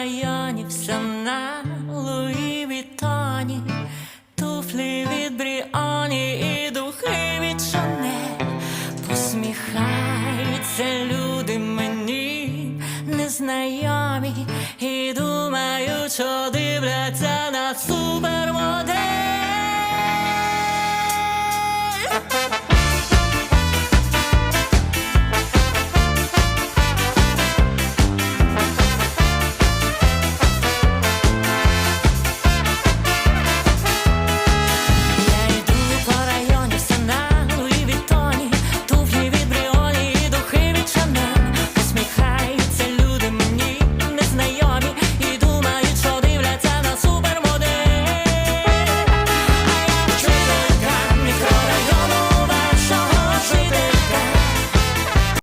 районі все на Луї Вітоні, туфлі від Бріоні і духи від Шанель. Посміхаються люди мені незнайомі і думають, що дивляться на супермодель.